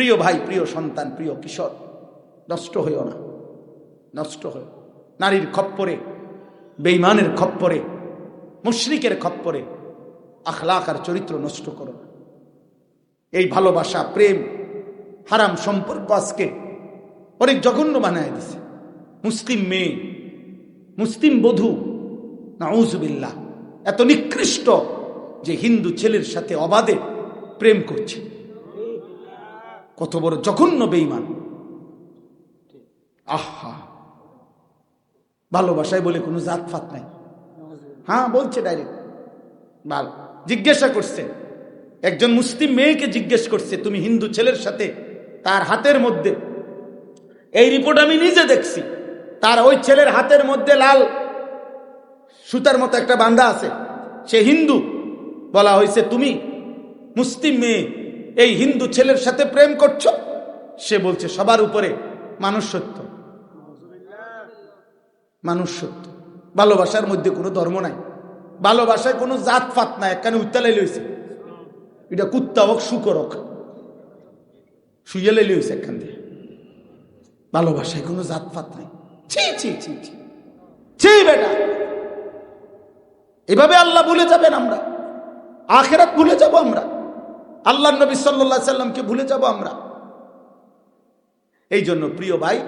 প্রিয় ভাই, প্রিয় সন্তান, প্রিয় কিশোর, নষ্ট হইও না, নষ্ট হয় নারীর খপ্পরে বেইমানের খপ্পরে, মুশরিকের খপ্পরে আখলাক আর চরিত্র নষ্ট করো না। এই ভালোবাসা, প্রেম, হারাম সম্পর্ক আজকে অনেক জঘন্য বানায় দিছে। মুসলিম মেয়ে, মুসলিম বধূ, নাউজবিল্লাহ, এত নিকৃষ্ট যে হিন্দু ছেলের সাথে অবাধে প্রেম করছে। কত বড় জঘন্য বেইমান আহা। ভালোবাসায় বলে কোনো জাত ফাত নাই। হ্যাঁ বলছে ডাইরেক্ট ভালো জিজ্ঞাসা করছে। একজন মুসলিম মেয়েকে জিজ্ঞেস করছে, তুমি হিন্দু ছেলের সাথে তার হাতের মধ্যে? এই রিপোর্ট আমি নিজে দেখছি। তার ওই ছেলের হাতের মধ্যে লাল সুতার মতো একটা বান্ধা আছে। সে হিন্দু। বলা হয়েছে, তুমি মুসলিম মেয়ে এই হিন্দু ছেলের সাথে প্রেম করছ? সে বলছে, সবার উপরে মানুষ সত্য মানুষ সত্য ভালোবাসার মধ্যে কোনো ধর্ম নাই। ভালোবাসায় কোনো জাত ফাত নাই, একখানে উত্তালাই লইছে। এটা কুত্তা হোক, শুকর হোক। শুয়ে লাই লইছে একখান দিয়ে। ভালোবাসায় কোনো জাত ফাত নাই। ছি ছি ছি ছি। ছি, বেটা। এভাবে আল্লাহ ভুলে যাবেন আমরা। আখেরাত ভুলে যাব আমরা। আল্লাহ নবী সাল্লাহ সাল্লামকে ভুলে যাব আমরা? এই জন্য প্রিয় ভাই,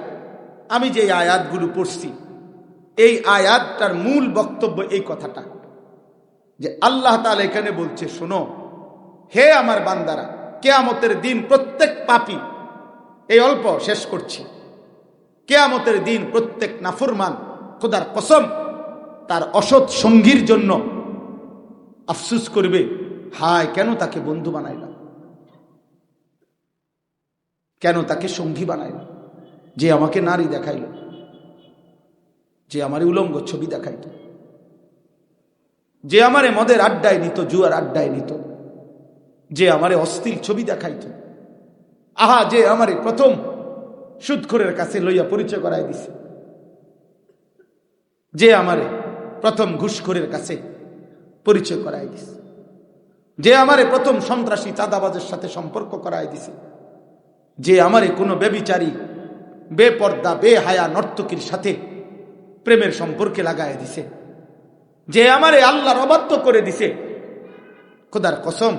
আমি যে আয়াতগুলো পড়ছি, এই আয়াতটার মূল বক্তব্য এই কথাটা, যে আল্লাহ তালা এখানে বলছে, শোনো, হে আমার বান্দারা, কেয়ামতের দিন প্রত্যেক পাপি, এই অল্প শেষ করছি, কেয়ামতের দিন প্রত্যেক নাফরমান, খোদার কসম, তার অসৎ সঙ্গীর জন্য আফসুস করবে হায়, কেন তাকে বন্ধু বানাইলাম কেন তাকে সঙ্গী বানাইলাম যে আমাকে নারী দেখাইল, যে আমার উলঙ্গ ছবি দেখাইত, যে আমারে মদের আড্ডায় নিত, জুয়ার আড্ডায় নিত, যে আমারে অস্থির ছবি দেখাইত। আহা, যে আমারে প্রথম সুদখোরের কাছে লইয়া পরিচয় করাই দিছে। যে আমারে প্রথম ঘুষখোরের কাছে পরিচয় করাই দিছে। যে আমারে প্রথম সন্ত্রাসী চাঁদাবাজের সাথে সম্পর্ক করাই দিছে। যে আমারে কোনো বেবিচারী, বেপর্দা, বেহায়া নর্তকীর সাথে প্রেমের সম্পর্কে লাগাই দিছে। যে আমারে আল্লাহর অবাধ্য করে দিছে। খোদার কসম,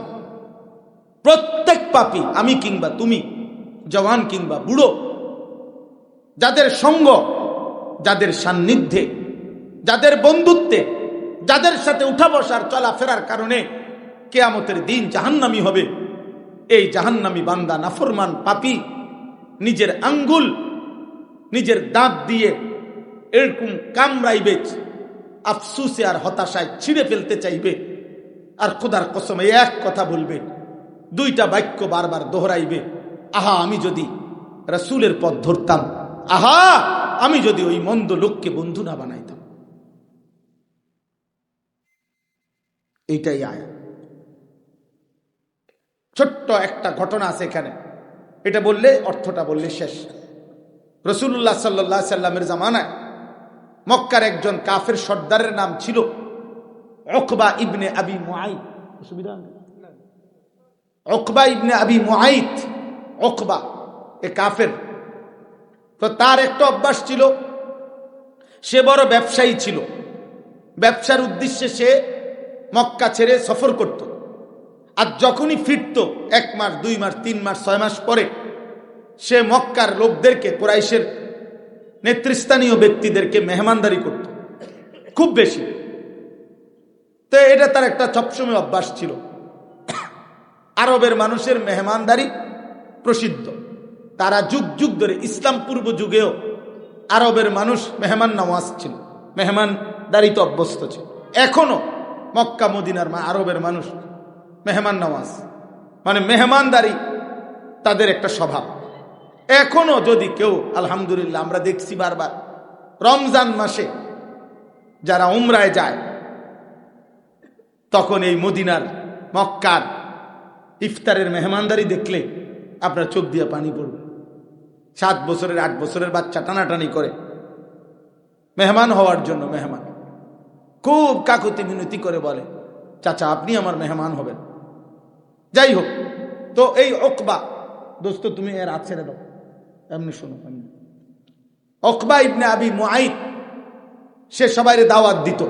প্রত্যেক পাপি, আমি কিংবা তুমি, জওয়ান কিংবা বুড়ো, যাদের সঙ্গ, যাদের সান্নিধ্যে, যাদের বন্ধুত্বে, যাদের সাথে উঠা বসার, চলাফেরার কারণে কেয়ামতের দিন জাহান্নামি হবে। এই জাহান্নামি বান্দা নাফরমান পাপি, নিজের আঙ্গুল, নিজের দাঁত দিয়ে এরকম কামড়াইবে, আফসুসে আর হতাশায় ছিঁড়ে ফেলতে চাইবে। আর খোদার কসমে এক কথা বলবে, দুইটা বাক্য বারবার দোহরাইবে, আহা, আমি যদি রাসুলের পথ ধরতাম, আহা, আমি যদি ওই মন্দ লোককে বন্ধু না বানাইতাম। এইটাই আয়া ছোট্ট একটা ঘটনা আছে এখানে। এটা বললে, অর্থটা বললে শেষ। রসুল্লাহ সাল্লাহ সাল্লামের জামানায় মক্কার একজন কাফের সর্দারের নাম ছিল অকবা ইবনে আবি মুআইদ অসুবিধা অকবা ইবনে আবি মুআইদ অকবা এ কাফের। তো তার একটা অভ্যাস ছিল, সে বড় ব্যবসায়ী ছিল। ব্যবসার উদ্দেশ্যে সে মক্কা ছেড়ে সফর করত। আর যখনই ফিরত, এক মাস, দুই মাস, তিন মাস, ছয় মাস পরে, সে মক্কার লোকদেরকে, কোরাইশের নেতৃস্থানীয় ব্যক্তিদেরকে মেহমানদারি করত। খুব বেশি। তো এটা তার একটা সবসময় অভ্যাস ছিল। আরবের মানুষের মেহমানদারি প্রসিদ্ধ। তারা যুগ যুগ ধরে ইসলাম পূর্ব যুগেও আরবের মানুষ মেহমান নামাজ ছিল, মেহমানদারিতে অভ্যস্ত ছিল। এখনও মক্কা, মদিনার আরবের মানুষ মেহমান নামাজ। মানে মেহমানদারি তাদের একটা স্বভাব। এখনও যদি কেউ, আলহামদুলিল্লাহ, আমরা দেখছি বারবার, রমজান মাসে যারা উমরায় যায়, তখন এই মদিনার, মক্কার ইফতারের মেহমানদারি দেখলে আপনার চোখ দিয়ে পানি পড়বে। সাত বছরের, আট বছরের বাচ্চা টানাটানি করে। মেহমান হওয়ার জন্য মেহমান। খুব কাকুতি মিনতি করে বলে, চাচা, আপনি আমার মেহমান হবেন। যাই হোক তো এই অকবা দোস্ত, তুমি এর হাত ছেড়ে দাও। এমনি শোনো, এমনি। অকবা ইবনে আবি মুআইদ সে সবাই দাওয়াত দিত।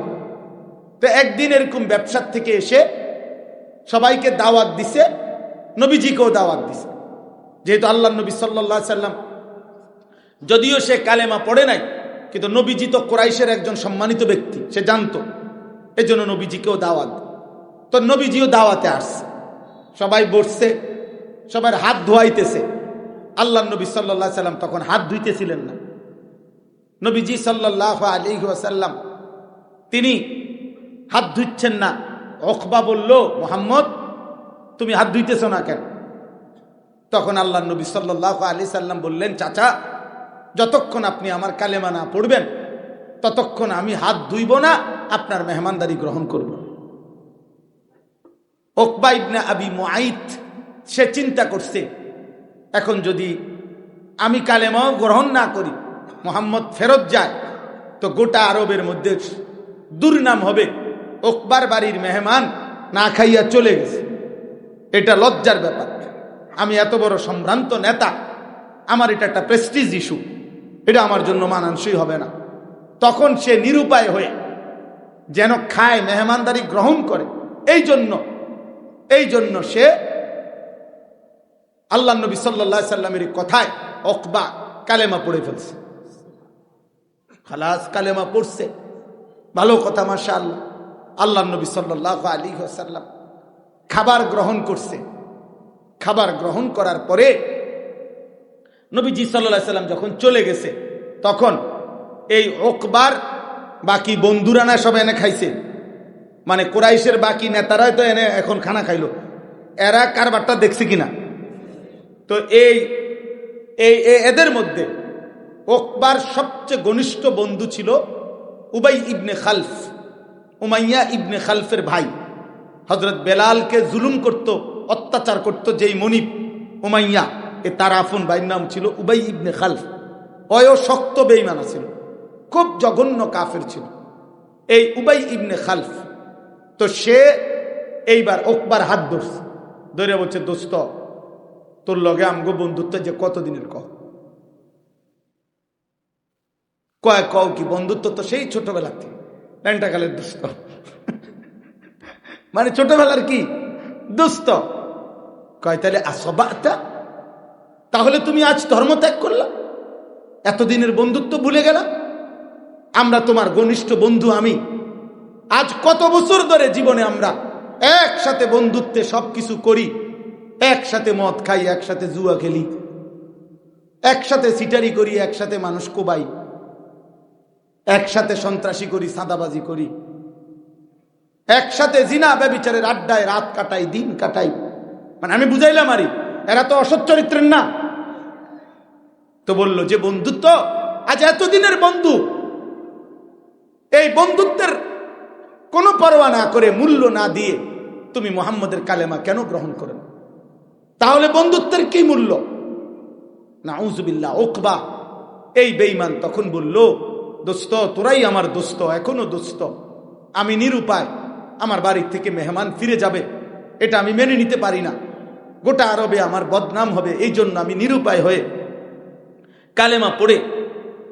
তো একদিন এরকম ব্যবসার থেকে এসে সবাইকে দাওয়াত দিছে, নবীজিকেও দাওয়াত দিছে। যেহেতু আল্লাহ নবী সাল্লাহ সাল্লাম, যদিও সে কালেমা পড়ে নাই, কিন্তু নবীজি তো কোরাইশের একজন সম্মানিত ব্যক্তি, সে জানতো। এই জন্য নবীজিকেও দাওয়াত। তো নবীজিও দাওয়াতে আসছে। সবাই বসছে, সবার হাত ধোয়াইতেছে। আল্লাহ নবী সাল্লাহ সাল্লাম তখন হাত ধুইতেছিলেন না। নবীজি সাল্লাহ আলী ওয়াসাল্লাম, তিনি হাত ধুচ্ছেন না। অখবা বলল, মোহাম্মদ, তুমি হাত ধুইতেছ না কেন? তখন আল্লাহ নবী সাল্লাহ আলি সাল্লাম বললেন, চাচা, যতক্ষণ আপনি আমার কালেমা না পড়বেন, ততক্ষণ আমি হাত ধুইব না, আপনার মেহমানদারি গ্রহণ করব ওকবা ইবনে আবি মুআইত, সে চিন্তা করছে, এখন যদি আমি কালেমাও গ্রহণ না করি, মোহাম্মদ ফেরত যায়, তো গোটা আরবের মধ্যে দুর্নাম হবে, ওকবার বাড়ির মেহমান না খাইয়া চলে গেছে। এটা লজ্জার ব্যাপার। আমি এত বড় সম্ভ্রান্ত নেতা, আমার এটা একটা প্রেস্টিজ ইস্যু এটা আমার জন্য মানানসই হবে না। তখন সে নিরুপায় হয়ে যেন খায়, মেহমানদারি গ্রহণ করে এই জন্য এই জন্য সে আল্লাহ নবী সাল্লা সাল্লামের কথায় অকবা, কালেমা পড়ে ফেলছে। খালাস কালেমা পড়ছে। ভালো কথা মাসা আল্লাহ আল্লাহ নবী সাল্লাহ আলী সাল্লাম খাবার গ্রহণ করছে। খাবার গ্রহণ করার পরে নবীজি সাল্লাহ সাল্লাম যখন চলে গেছে, তখন এই ওকবার বাকি বন্ধুরা না সব এনে খাইছে। মানে কোরাইশের বাকি নেতারাই তো এনে এখন খানা খাইলো। এরা কারবারটা দেখছে কিনা? তো এই এই এদের মধ্যে ওকবার সবচেয়ে ঘনিষ্ঠ বন্ধু ছিল উবাই ইবনে খালফ, উমাইয়া ইবনে খালফের ভাই। হজরত বেলালকে জুলুম করত, অত্যাচার করত যেই মনিব, উমাইয়া। এ তার আফন ভাইয়ের নাম ছিল উবাই ইবনে খালফ। অয় শক্ত বেইমানা ছিল খুব জঘন্য কাফের ছিল। এই উবাই ইবনে খালফ তো সে এইবার ওকবার হাত ধরছে। ধরে বলছে, দোস্ত, তোর লগে আমগো বন্ধুত্ব যে কতদিনের কহ কয়, কও কি, বন্ধুত্ব তো সেই ছোটবেলার থেকে। ল্যাংটাকালের দোস্ত মানে ছোটবেলার কি? দোস্ত। কয়, তাহলে আসবাটা তাহলে তুমি আজ ধর্ম ত্যাগ করলা? এতদিনের বন্ধুত্ব ভুলে গেলাম আমরা তোমার ঘনিষ্ঠ বন্ধু আমি আজ কত বছর ধরে জীবনে আমরা একসাথে বন্ধুত্বে সব কিছু করি, একসাথে মদ খাই, একসাথে জুয়া খেলি, একসাথে সিটারি করি, একসাথে মানুষ কোবাই, একসাথে সন্ত্রাসী করি, সাদাবাজি করি, একসাথে জিনা ব্যবিচারের আড্ডায় রাত কাটাই, দিন কাটাই। মানে আমি বুঝাইলাম আরি, এরা তো অসৎ চরিত্রের না। তো বলল, যে বন্ধুত্ব, আজ এতদিনের বন্ধু, এই বন্ধুত্বের কোনো পরোয়া না করে মূল্য না দিয়ে তুমি মোহাম্মদের কালেমা কেন গ্রহণ করেন তাহলে বন্ধুত্বের কি মূল্য? না উজবিল্লা ওকবা এই বেইমান তখন বলল, দোস্ত, তোরাই আমার দোস্ত, এখনও দোস্ত। আমি নিরুপায়। আমার বাড়ির থেকে মেহমান ফিরে যাবে। এটা আমি মেনে নিতে পারি না। গোটা আরবে আমার বদনাম হবে এই জন্য আমি নিরুপায় হয়ে কালেমা পড়ে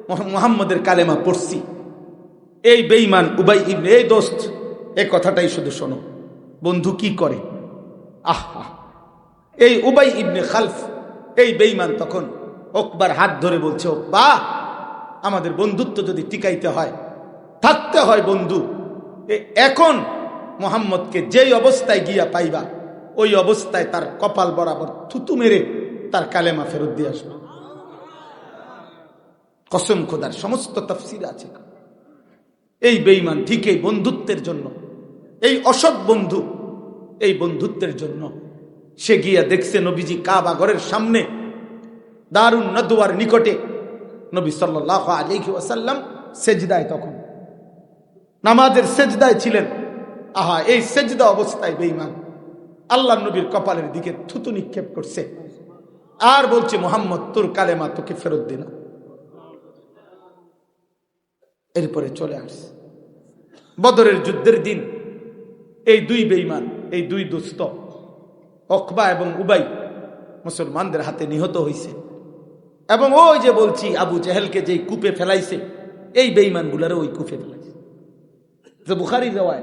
মোহাম্মদের কালেমা পড়ছি। এই বেইমান উবাই ইবনে, এই দোস্ত, এ কথাটাই শুধু শোনো। বন্ধু, কি করে? আহ! এই উবাই ইবনে খালফ, এই বেইমান তখন ওকবার হাত ধরে বলছে বা, আমাদের বন্ধুত্ব যদি টিকাইতে হয়, থাকতে হয় বন্ধু এখন মোহাম্মদকে যেই অবস্থায় গিয়া পাইবা, ওই অবস্থায় তার কপাল বরাবর থুতু মেরে তার কালেমা ফেরত দিয়ে আসবে। কসম খোদার, সমস্ত তফসির আছে। এই বেইমান ঠিক এই বন্ধুত্বের জন্য। এই অসৎ বন্ধু এই বন্ধুত্বের জন্য। সে গিয়া দেখছে নবীজি কাবা ঘরের সামনে, দারুণ নদুয়ার নিকটে। নবী সাল্লাহ আলিহি ওয়াসাল্লাম সেজদায় তখন। নামাজের সেজদায় ছিলেন। আহা, এই সেজদা অবস্থায় বেইমান আল্লাহ নবীর কপালের দিকে থুতু নিক্ষেপ করছে। আর বলছে, মোহাম্মদ, তোর কালেমা তোকে ফেরত দিলাম। এরপরে চলে আসছে। বদরের যুদ্ধের দিন, এই দুই বেইমান এই দুই দোস্ত, অকবা এবং উবাই মুসলমানদের হাতে নিহত হয়েছে এবং ওই যে বলছি, আবু জাহেলকে যেই কূপে ফেলাইছে, এই বেইমানগুলারও ওই কূপে ফেলাইছে। বুখারি দেওয়ায়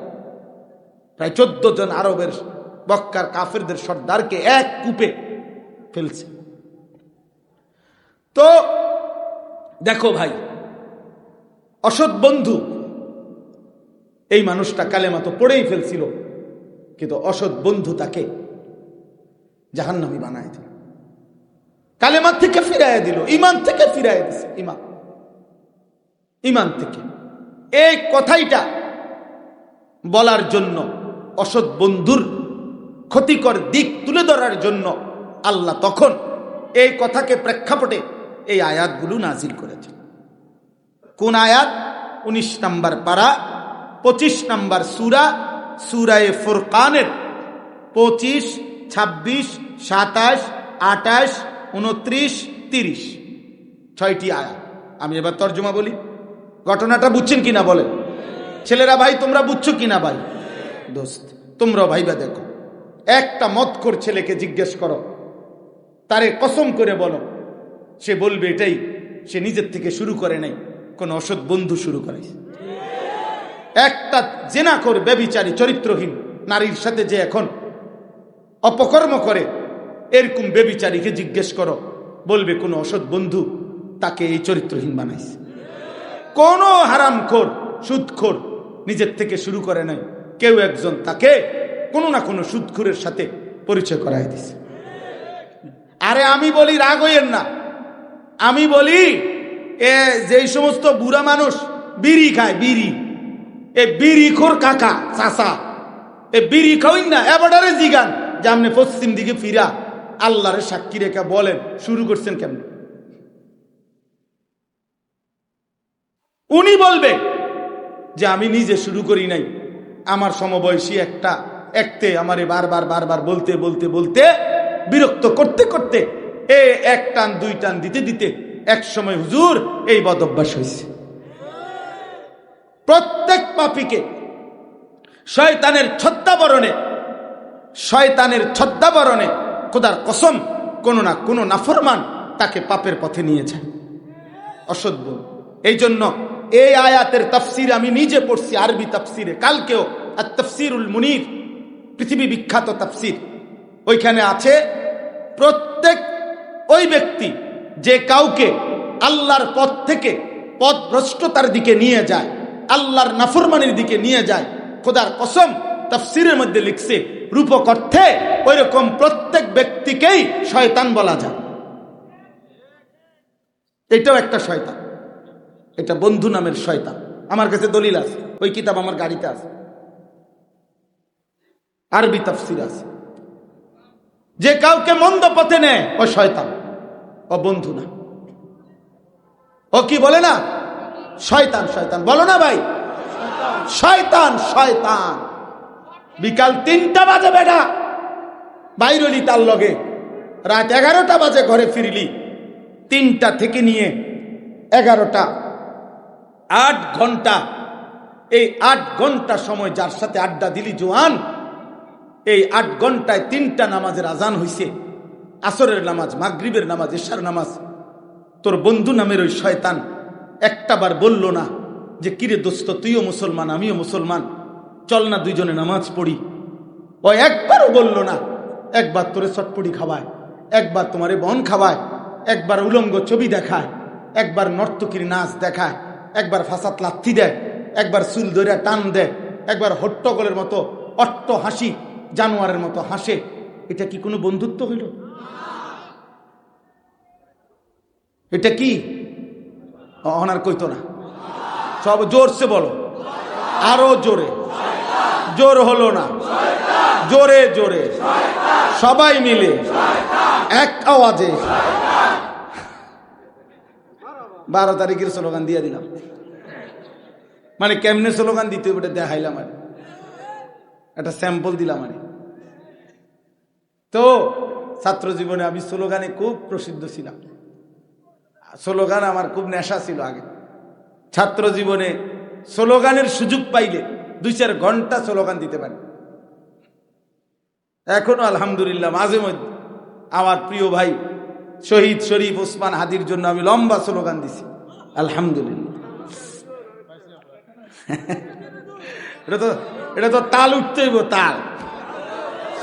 প্রায় চোদ্দ জন আরবের বক্কার কাফেরদের সর্দারকে এক কূপে ফেলছে। তো, দেখো ভাই অসৎ বন্ধু। এই মানুষটা কালেমা তো পড়েই ফেলছিল, কিন্তু অসৎ বন্ধু তাকে জাহান্নামি বানায় দিল। কালেমার থেকে ফিরাইয়া দিল ইমান থেকে ফিরাইয়া দিছে ইমান ইমান থেকে। এই কথাইটা বলার জন্য, অসৎ বন্ধুর ক্ষতিকর দিক তুলে ধরার জন্য আল্লাহ তখন এই কথাকে প্রেক্ষাপটে এই আয়াতগুলো নাজিল করেছেন। কোন আয়াত? উনিশ নাম্বার পারা, পঁচিশ নাম্বার সুরা, সুরায় ফুরকানের পঁচিশ, ছাব্বিশ, সাতাশ আটাশ উনত্রিশ, তিরিশ। ছয়টি আয়াত। আমি এবার তর্জমা বলি। ঘটনাটা বুঝছেন কিনা বলেন? ছেলেরা ভাই, তোমরা বুঝছ কিনা ভাই? দোস্ত তোমরা ভাইবা দেখো। একটা মতখোর ছেলেকে জিজ্ঞেস করো, তারে কসম করে বলো, সে বলবে এটাই, সে নিজের থেকে শুরু করে নাই। কোন অসৎ বন্ধু শুরু করাইছে একটা জেনাকর ব্যবিচারী চরিত্রহীন নারীর সাথে যে এখন অপকর্ম করে, এরকম বেবিচারীকে জিজ্ঞেস করো, বলবে কোনো অসৎ বন্ধু তাকে এই চরিত্রহীন বানাইছে। কোন হারাম হারামখোর সুদখোর নিজের থেকে শুরু করে নাই। কেউ একজন তাকে কোনো না কোনো সুদখোরের সাথে পরিচয় করাই দিছে। আরে আমি বলি রাগ না। আমি বলি এ যেই সমস্ত বুড়া মানুষ বিড়ি খায়, বিড়ি। এ বিড়ি খোর কাকা চাষা এ বিড়ি খাওইন না এবারে জিগান। যে আপনি পশ্চিম দিকে ফিরা, আল্লাহরে সাক্ষী রেখা বলেন, শুরু করছেন কেমন? উনি বলবে যে আমি নিজে শুরু করি নাই। আমার সমবয়সী একটা, একতে আমারে বারবার বারবার বলতে বলতে বলতে বিরক্ত করতে করতে এ এক টান, দুই টান দিতে দিতে এক সময় হুজুর এই বদ অভ্যাস হয়েছে। প্রত্যেক পাপিকে শয়তানের ছদ্মাবরণে শয়তানের ছদ্মাবরণে খোদার কসম, কোনো না কোনো নাফরমান তাকে পাপের পথে নিয়ে যায়। অসভ্য এই জন্য এই আয়াতের তাফসির আমি নিজে পড়ছি, আরবি তাফসিরে। কালকেও আর তফসিরুল মুনির, পৃথিবী বিখ্যাত তাফসির। ওইখানে আছে, প্রত্যেক ওই ব্যক্তি যে কাউকে আল্লাহর পথ থেকে পথ ভ্রষ্টতার দিকে নিয়ে যায়, আল্লাহর নাফরমানির দিকে নিয়ে যায়, খোদার কসম তফসিরের মধ্যে লিখছে, রূপক অর্থে ওই রকম প্রত্যেক ব্যক্তিকেই শয়তান বলা যায়। এটাও একটা শয়তান। এটা বন্ধু নামের শয়তান। আমার কাছে দলিল আছে, ওই কিতাব আমার গাড়িতে আছে। আরবি তাফসির আছে। যে কাউকে মন্দ পথে নেয়, ও শয়তান। ও বন্ধু না। ও কি বলে না? শয়তান শয়তান। বলো না ভাই। শয়তান শয়তান। বিকাল তিনটা বাজে বেটা। বাইরলি তার লগে। রাত এগারোটা বাজে ঘরে ফিরলি। তিনটা থেকে নিয়ে এগারোটা, আট ঘণ্টা। এই আট ঘণ্টা সময় যার সাথে আড্ডা দিলি জোয়ান, এই আট ঘন্টায় তিনটা নামাজের আজান হইছে। আসরের নামাজ, মাগরিবের নামাজ, এশার নামাজ। তোর বন্ধু নামের ওই শয়তান একটাবার বলল না যে, কিরে দোস্ত, তুইও মুসলমান, আমিও মুসলমান। চল না দুইজনে নামাজ পড়ি। ও একবারও বলল না, একবার তোরে চটপটি খাওয়ায়, একবার তোমারে বন খাওয়ায়, একবার উলঙ্গ ছবি দেখায়, একবার নর্তকীর নাচ দেখায়, একবার ফাঁসাত লাথি দেয়, একবার চুল ধরে টান দেয়, একবার হট্টগোলের মতো অট্ট হাসি জানোয়ারের মতো হাসে। এটা কি কোনো বন্ধুত্ব হইল? এটা কি? অনার কইতো না। সব জোরসে বলো। আরও জোরে। জোর হলো না। জোরে জোরে। সবাই মিলে এক আওয়াজে। বারো তারিখের স্লোগান দিয়ে দিলাম। মানে কেমনে স্লোগান দিতে হবে দেখাইলাম আর। একটা স্যাম্পল দিলাম আর। তো ছাত্র জীবনে আমি স্লোগানে খুব প্রসিদ্ধ ছিলাম। স্লোগান আমার খুব নেশা ছিল আগে। ছাত্র জীবনে স্লোগানের সুযোগ পাইলে দুই চার ঘণ্টা স্লোগান দিতে পারি। এখনও আলহামদুলিল্লাহ মাঝে মধ্যে আমার প্রিয় ভাই শহীদ শরীফ ওসমান হাদির জন্য আমি লম্বা স্লোগান দিছি। আলহামদুলিল্লাহ। এটা তো এটা তো তাল উঠতেইব তাল।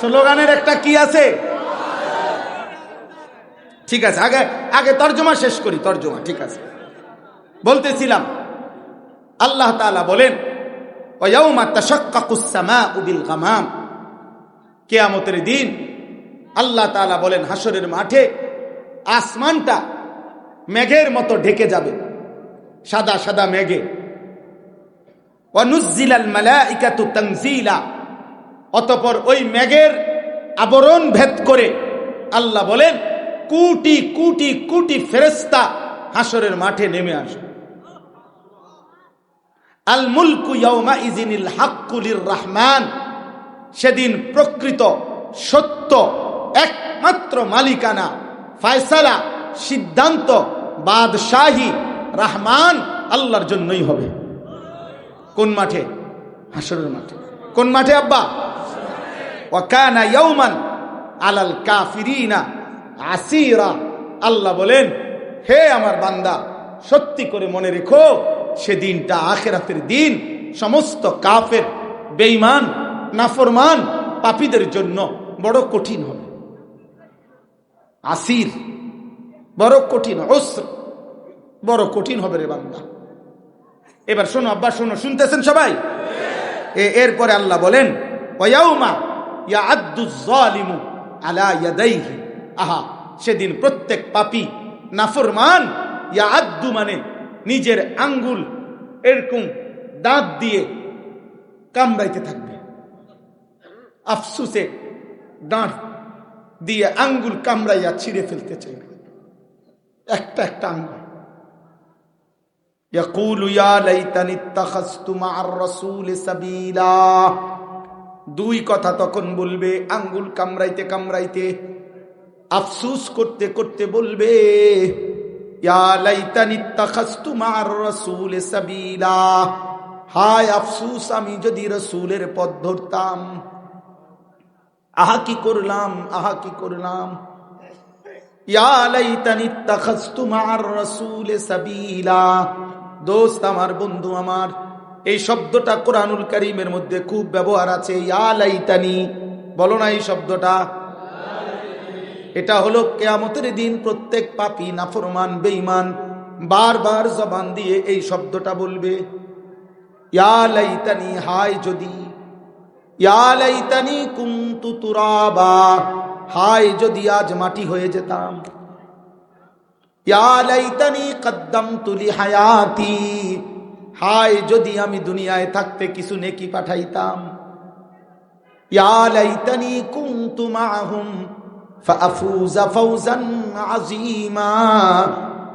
স্লোগানের একটা কি আছে? ঠিক আছে, আগে আগে তর্জমা শেষ করি, তর্জমা, ঠিক আছে। বলতেছিলাম, আল্লাহ তাআলা বলেন কিয়ামতের দিন আল্লাহ তাআলা বলেন হাসরের মাঠে আসমানটা মেঘের মতো ঢেকে যাবে, সাদা সাদা মেঘে। অতঃপর ওই মেঘের আবরণ ভেদ করে আল্লাহ বলেন কোটি কোটি কোটি ফেরেস্তা হাসরের মাঠে নেমে আসবে আল মুলকু ইয়ৌমা ইজিনিল হাক্কুলির রহমান সেদিন প্রকৃত সত্য, একমাত্র মালিকানা ফায়সালা, সিদ্ধান্ত, বাদশাহী রহমান আল্লাহর জন্যই হবে। কোন মাঠে? হাসরের মাঠে। কোন মাঠে আব্বা? ও ওয়াকানা ইয়ৌমান আলাল কাফিরিনা আসিরা। আল্লাহ বলেন, হে আমার বান্দা, সত্যি করে মনে রেখো, সে সেদিনটা আখেরাতের দিন সমস্ত কাফের, বেঈমান, নাফরমান, পাপীদের জন্য বড় কঠিন হবে। আসির, বড় কঠিন অস্ত্র বড় কঠিন হবে রে বান্দা। এবার শোনো আব্বা, শোনো, শুনতেছেন সবাই? এরপরে আল্লাহ বলেন ওয়াউমা ইয়া আলা ইয়াদাইহি। আহা সেদিন প্রত্যেক পাপী নাফরমান ইয়া আদ্দু মানে নিজের আঙ্গুল এরকম দাঁত দিয়ে কামড়াইতে থাকবে আফসুসে দাঁত দিয়ে আঙ্গুল কামড়াইয়া ছিঁড়ে ফেলতে চাইবে একটা একটা আঙ্গুল يقول يا ليتني اتخذت مع الرسول سبيلا দুই কথা তখন বলবে আঙ্গুল কামড়াইতে কামড়াইতে আফসুস করতে করতে বলবে হায় আফসুস, আমি যদি রসুলের পথ ধরতাম, আহা কি করলাম, আহা কি করলাম? দোস্ত, আমার বন্ধু, আমার এই শব্দটা কোরআনুল করিমের মধ্যে খুব ব্যবহার আছে। ইয়া লাইতানি, বলো না এই শব্দটা। এটা হলো কেয়ামতের দিন প্রত্যেক পাপী নাফরমান, বেঈমান, বারবার জবান দিয়ে এই শব্দটা বলবে। ইয়া লাইতানি, হায় যদি। ইয়া লাইতানি কুনতু তুরাবা, হায় যদি আজ মাটি হয়ে যেতাম। ইয়া লাইতানি কদ্দামতু লিহায়াতি, হায় যদি আমি দুনিয়ায় থাকতে কিছু নেকি পাঠাইতাম। ইয়া লাইতানি কুনতু মাআহুম আযীমা।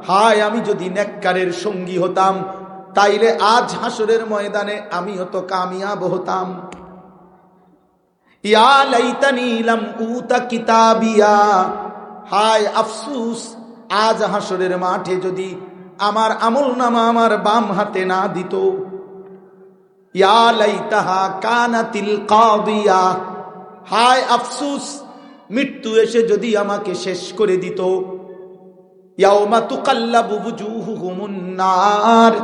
হায়, আমি যদি নেককারের সঙ্গী হতাম, তাইলে আজ হাসরের ময়দানে আমি হতো কামিয়াব হতাম। ইয়া লাইতানি লাম উতা কিতাবিয়া। হায়, আফসুস, আজ হাসরের মাঠে যদি আমার আমল নামা আমার বাম হাতে না দিত। ইয়া লাইতাহা কানাতিল কাদিয়া। হায়, আফসুস মৃত্যু এসে যদি আমাকে শেষ করে দিত ইয়াউমা তুকাল্লাবু বুজুহুহুমুন নার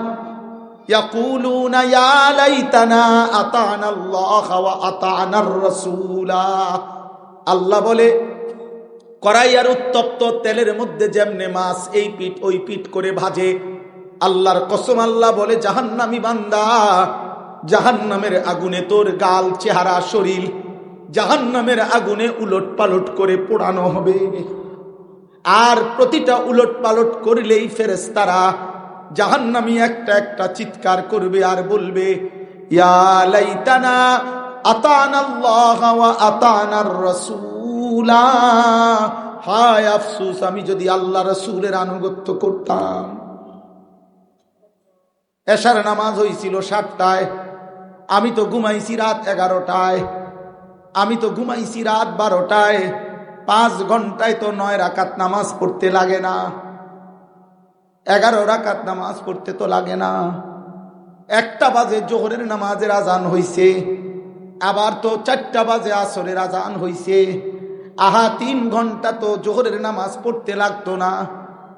يقولون يا ليتنا أطعنا الله وأطعنا الرسول আল্লাহ বলে কড়াইয়ার উত্তপ্ত তেলের মধ্যে যেমনে মাছ এই পিঠ ওই পিঠ করে ভাজে আল্লাহর কসম আল্লাহ বলে জাহান্নামি বান্দা জাহান্নামের আগুনে তোর গাল চেহারা শরীর জাহান্নামের আগুনে উলট পালট করে পোড়ানো হবে। আর প্রতিটা উলট পালট করলেই ফেরেস্তারা জাহান্নামি একটা একটা চিৎকার করবে আর বলবে, ইয়া লাইতানা আতানাল্লাহ ওয়া আতানার হায় আফসোস, আমি যদি আল্লাহ রাসূলের আনুগত্য করতাম। এশার নামাজ হয়েছিল সাতটায়, আমি তো ঘুমাইছি রাত এগারোটায়। আমি তো ঘুমাইছি রাত বারোটায়। পাঁচ ঘন্টায় তো নয় রাকাত নামাজ পড়তে লাগে না। এগারো রাকাত নামাজ পড়তে তো লাগে না। একটা বাজে জোহরের নামাজের আজান হইছে। আবার তো চারটা বাজে আসরের আজান হইছে। আহা, তিন ঘণ্টা তো জোহরের নামাজ পড়তে লাগতো না।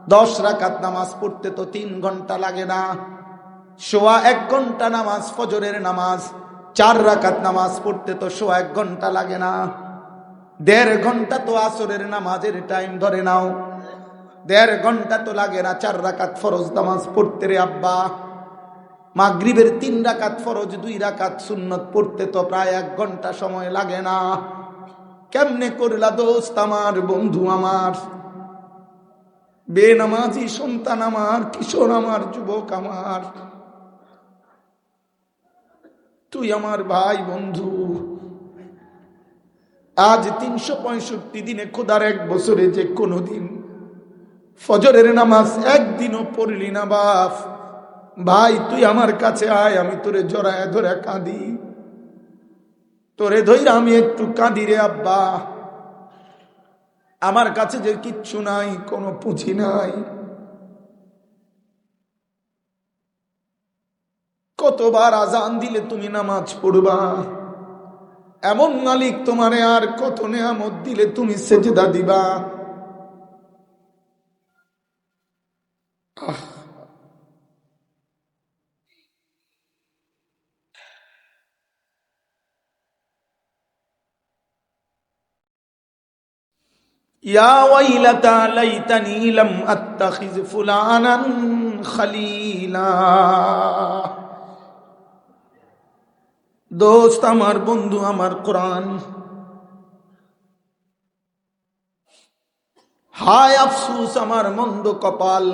দশ রাকাত নামাজ পড়তে তো তিন ঘণ্টা লাগে না। সোয়া এক ঘণ্টা নামাজ, ফজরের নামাজ। চার রাকাত নামাজ পড়তে তো সোয়া এক ঘণ্টা লাগে না। দেড় ঘণ্টা তো আসরের নামাজের টাইম ধরে নাও। দেড় ঘণ্টা তো লাগে না চার রাকাত ফরজ নামাজ পড়তে রে আব্বা। মাগরিবের তিন রাকাত ফরজ, দুই রাকাত সুন্নত পড়তে তো প্রায় এক ঘণ্টা সময় লাগে না। কেমনে করলা দোস্ত আমার, বন্ধু আমার? বেনামাজি সন্তান আমার, কিশোর আমার, যুবক আমার। তুই আমার ভাই বন্ধু। আজ তিনশো পঁয়ষট্টি দিনে খোদার এক বছরে যে কোনো দিন ফজরের নামাজ একদিনও পড়লি না বাপ। ভাই, তুই আমার কাছে আয়, আমি তোরে জড়ায় ধরে কাঁদি। তোরে ধৈরা আমি একটু কাঁদি রে আব্বা। আমার কাছে যে কিচ্ছু নাই, কোনো পুঁজি নাই। কতবার আজান দিলে তুমি নামাজ পড়বা? এমন মালিক তোমারে আর কত নেয়ামত দিলে তুমি সেজেদা দিবা? ইয়া ওয়াইলাতা লাইতানি দোস্ত আমার বন্ধু আমার কোরআন। হায় আফসুস আমার মন্দ কপাল।